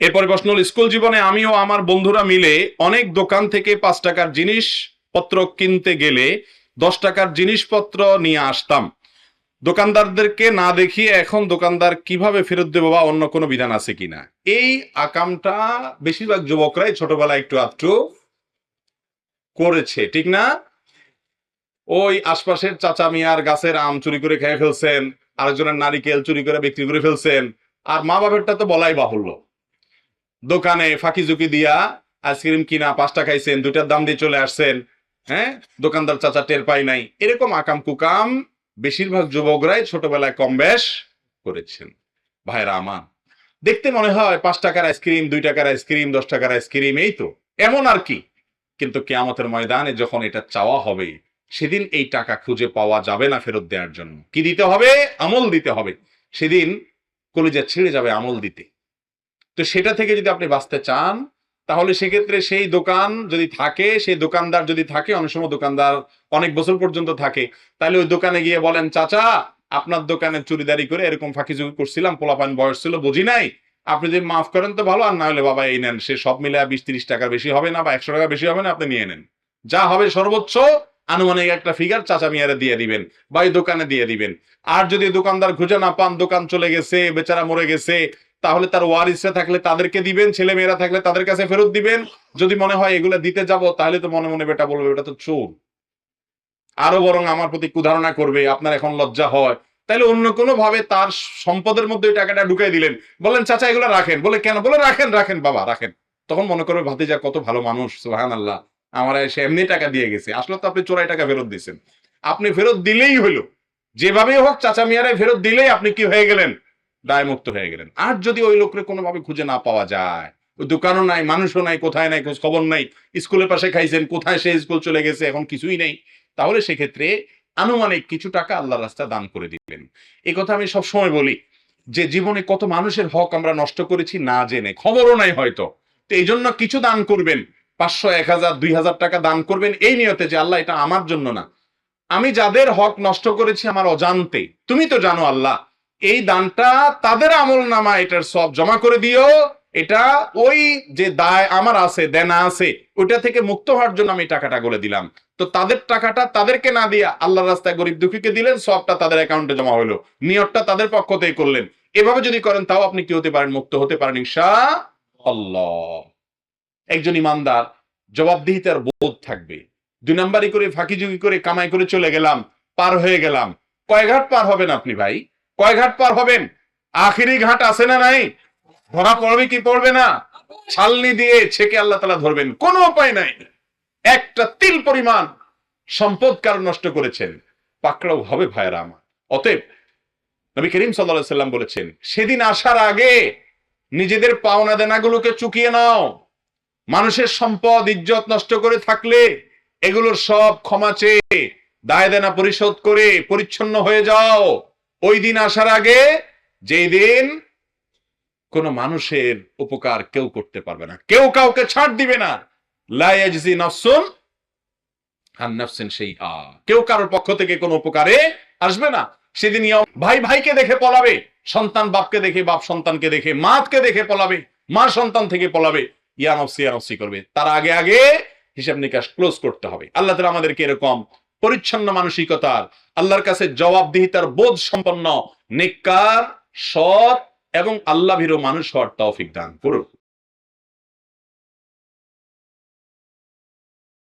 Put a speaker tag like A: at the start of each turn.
A: এরপরে প্রশ্ন হলো, স্কুল জীবনে আমি ও আমার বন্ধুরা মিলে অনেক দোকান থেকে পাঁচ টাকার জিনিসপত্র কিনতে গেলে দশ টাকার জিনিসপত্র নিয়ে আসতাম। দোকানদারদেরকে না দেখিয়ে এখন দোকানদার কীভাবে ফেরত দেবো বা অন্য কোনো বিধান আছে কিনা? এই আকামটা বেশিরভাগ যুবকরাই ছোটবেলায় একটু আধটু করেছে, ঠিক না? ওই আশপাশের চাচা মিয়ার গাছের আম চুরি করে খেয়ে ফেলছেন, আরেকজনের নারিকেল চুরি করে বিক্রি করে ফেলছেন, আর মা বাবারটা তো বলাই বাহুল্য। দোকানে ফাঁকি ঝুঁকি দিয়া আইসক্রিম কিনা, পাঁচটা খাইছেন, দুইটার দাম দিয়ে চলে আসছেন হ্যাঁ? দোকানদার চাচা টের পাই নাই। এরকম আকাম কুকাম বেশিরভাগ যুবকরাই ছোটবেলায় কম বেশ করেছেন। ভাইরা আমার, দেখতে মনে হয় পাঁচ টাকার আইসক্রিম, দুই টাকার আইসক্রিম, দশ টাকার আইসক্রিম, এই তো। এমন আর কি। কিন্তু কেয়ামতের ময়দানে যখন এটা চাওয়া হবে, সেদিন এই টাকা খুঁজে পাওয়া যাবে না ফেরত দেওয়ার জন্য। কি দিতে হবে? আমল দিতে হবে। সেদিন কলিজা ছিঁড়ে যাবে আমল দিতে। তো সেটা থেকে যদি আপনি বাঁচতে চান, তাহলে সেক্ষেত্রে সেই দোকান যদি থাকে, সেই দোকানদার যদি থাকে, অনেক সময় দোকানদার অনেক বছর পর্যন্ত থাকে, তাহলে ওই দোকানে গিয়ে বলেন, চাচা, আপনার দোকানে চুরিদারি করে এরকম ফাঁকি চুরি করছিলাম, পোলাপান বয়স ছিল, বুঝি নাই? আপনি যদি মাফ করেন তো ভালো, আর না হলে বাবা এই নেন। সে সব মিলে বিশ তিরিশ টাকার বেশি হবে না বা একশো টাকা বেশি হবে না, আপনি নিয়ে নেন। যা হবে সর্বোচ্চ আনুমানিক একটা ফিগার চাচা মিয়ারে দিয়ে দিবেন বা এই দোকানে দিয়ে দিবেন। আর যদি দোকানদার খুঁজে না পান, দোকান চলে গেছে, বেচারা মরে গেছে তাহলে তার ওয়ারিসরা থাকলে তাদেরকে দিবেন ছেলে মেয়েরা থাকলে তাদের কাছে ফেরত দিবেন। যদি মনে হয় এগুলো দিতে যাব, তাহলে তো মনে মনে বেটা বলবে এটা তো চোর। আরও বরং আমার প্রতি কুধারণা করবে, আপনার এখন লজ্জা হয়। তাহলে অন্য কোনো ভাবে তার সম্পদের মধ্যে টাকাটা ঢুকাই দিলেন। বলেন চাচা, এগুলো রাখেন। বলে, কেন? বলে, রাখেন রাখেন, বাবা, রাখেন। তখন মনে করবে, ভাতিজা কত ভালো মানুষ সুহান আল্লাহ আমার এসে এমনি টাকা দিয়ে গেছে। আসলে তো আপনি চোরাই টাকা ফেরত দিয়েছেন। আপনি ফেরত দিলেই হলো। যেভাবেই হোক, চাচা মিয়ারে ফেরত দিলেই আপনি কি হয়ে গেলেন? দায়মুক্ত হয়ে গেলেন। আর যদি ওই লোককে কোনোভাবে খুঁজে না পাওয়া যায়, ওই দোকানও নাই, মানুষও নাই, কোথায় নাই, খোঁজ খবর নাই, স্কুলের পাশে খাইছেন, কোথায় সে স্কুল চলে গেছে, এখন কিছুই নেই, তাহলে সেক্ষেত্রে আনুমানিক কিছু টাকা আল্লাহ রাস্তা দান করে দিলেন। এই কথা আমি সবসময় বলি, যে জীবনে কত মানুষের হক আমরা নষ্ট করেছি না জেনে, খবরও নাই হয়তো, তো এই জন্য কিছু দান করবেন, পাঁচশো, এক হাজার, দুই হাজার টাকা দান করবেন, এই নিয়তে যে আল্লাহ এটা আমার জন্য না। আমি যাদের হক নষ্ট করেছি আমার অজান্তে, তুমি তো জানো আল্লাহ এই দানটা তাদের আমল নামা এটার সব জমা করে দিও। এটা ওই যে দায় আমার আছে, দেনা আছে, ওইটা থেকে মুক্ত হওয়ার জন্য আমি টাকাটা বলে দিলাম। তো তাদের টাকাটা তাদেরকে না দিয়ে আল্লাহ রাস্তায় গরিব দুঃখীকে দিলেন সবটা তাদের অ্যাকাউন্টে জমা হলো নিয়তটা তাদের পক্ষ থেকে করলেন। এভাবে যদি করেন, তাও আপনি কি হতে পারেন, মুক্ত হতে পারেন ইনশা আল্লাহ একজন ইমানদার জবাবদিহিতার বোধ থাকবে। দুই নাম্বারই করে ফাঁকি ঝুঁকি করে কামাই করে চলে গেলাম, পার হয়ে গেলাম। কয় ঘাট পার হবেন আপনি ভাই? কয় ঘাট পার হবেন? আখিরি ঘাট আছে না নাই? ধরা পড়বে কি পড়বে না? ছালনি দিয়ে ছেকে আল্লাহ তালা ধরবেন, কোনো উপায় নাই। একটা তিল পরিমাণ সম্পদ কারণ নষ্ট করেছেন, পাকড়াও হবে ভাইয়েরা আমার। অতএব নবী করিম সাল্লাহ সাল্লাম বলেছেন, সেদিন আসার আগে নিজেদের পাওনা দেনাগুলোকে চুকিয়ে নাও। মানুষের সম্পদ, ইজ্জত নষ্ট করে থাকলে এগুলোর সব ক্ষমা চেয়ে দায় দেনা পরিশোধ করে পরিচ্ছন্ন হয়ে যাও। ওই দিন আসার আগে যেই দিন কোন মানুষের উপকার কেউ করতে পারবে না। কেউ কাউকে ছাড় দিবে না। লাইয়াজি নফসুন আন নাফসিন শাইআ। কেউ কারোর পক্ষ থেকে কোনো উপকারে আসবে না। সেদিন ভাই ভাইকে দেখে পলাবে, সন্তান বাপকে দেখে, বাপ সন্তানকে দেখে মাতকে দেখে পলাবে, মা সন্তান থেকে পলাবে, ইয়া নফসি ইয়া নফসি করবে। তার আগে আগে হিসাব নিকাশ ক্লোজ করতে হবে। আল্লাহ তালা আমাদেরকে এরকম পরিচ্ছন্ন মানসিকতার, আল্লাহর কাছে জবাবদিহিতার বোধ সম্পন্ন, নিকার, সৎ এবং আল্লাহ ভীর মানুষ হওয়ার তৌফিক দান করুন।